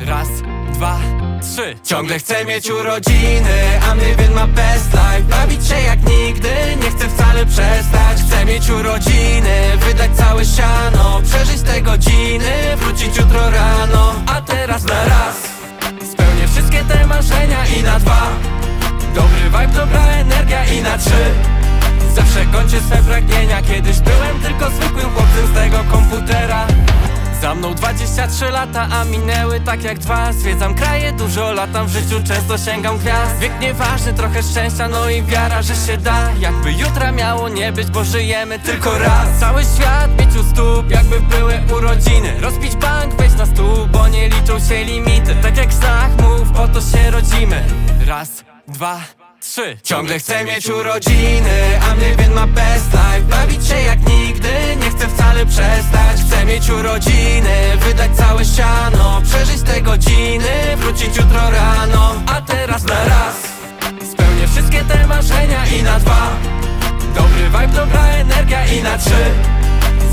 dwa, trzy. Ciągle chcę mieć urodziny, I'm living my best life. Bawić się jak nigdy, nie chcę wcale przestać. Chcę mieć urodziny, wydać całe siano. Przeżyć te godziny, wrócić jutro rano. A teraz na raz. Spełnię wszystkie te marzenia i na dwa. Dobry vibe, dobra energia i na trzy. Zawsze kończę swe pragnienia. Kiedyś byłem tylko zwykłym chłopcem z tego komputera za mną 23 lata, a minęły tak jak dwa. Zwiedzam kraje, dużo latam w życiu, często sięgam gwiazd. Wiek nieważny, trochę szczęścia, no i wiara, że się da. Jakby jutra miało nie być, bo żyjemy tylko raz. Cały świat mieć u stóp, jakby były urodziny. Rozbić bank, wejść na stół, bo nie liczą się limity. Tak jak Stach mów, po to się rodzimy. Raz, dwa, trzy. Ciągle chcę mieć urodziny, I'm living my best life. Bawić się jak nigdy, nie chcę Chcę mieć urodziny, wydać całe siano Przeżyć te godziny, wrócić jutro rano. A teraz na raz. Spełnię wszystkie te marzenia i na dwa. Dobry vibe, dobra energia i na trzy.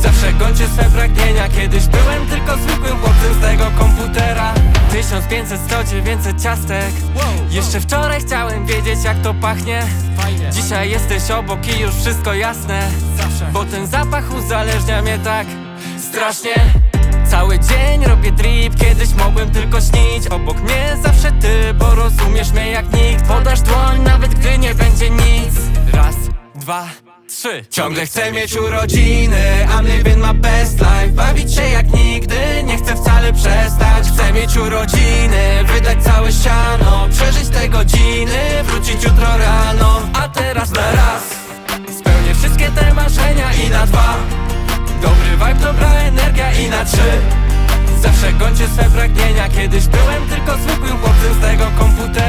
Zawsze kończę swe pragnienia. Kiedyś byłem tylko zwykłym chłopcem z tego komputera. 1500, 100, 900 ciastek. Jeszcze wczoraj chciałem wiedzieć jak to pachnie. Dzisiaj jesteś obok i już wszystko jasne. Bo ten zapach uzależnia mnie tak strasznie. Cały dzień robię drip, kiedyś mogłem tylko śnić. Obok mnie zawsze ty, bo rozumiesz mnie jak nikt. Podasz dłoń nawet gdy nie będzie nic. Raz, dwa, trzy. Ciągle chcę mieć urodziny, I'm living my best life. Bawić się jak nigdy, nie chcę wcale przestać. Chcę mieć urodziny, wydać całe siano Przeżyć te godziny, wrócić jutro rano uczucie swe pragnienia. Kiedyś byłem tylko zwykłym chłopcem z tego komputera.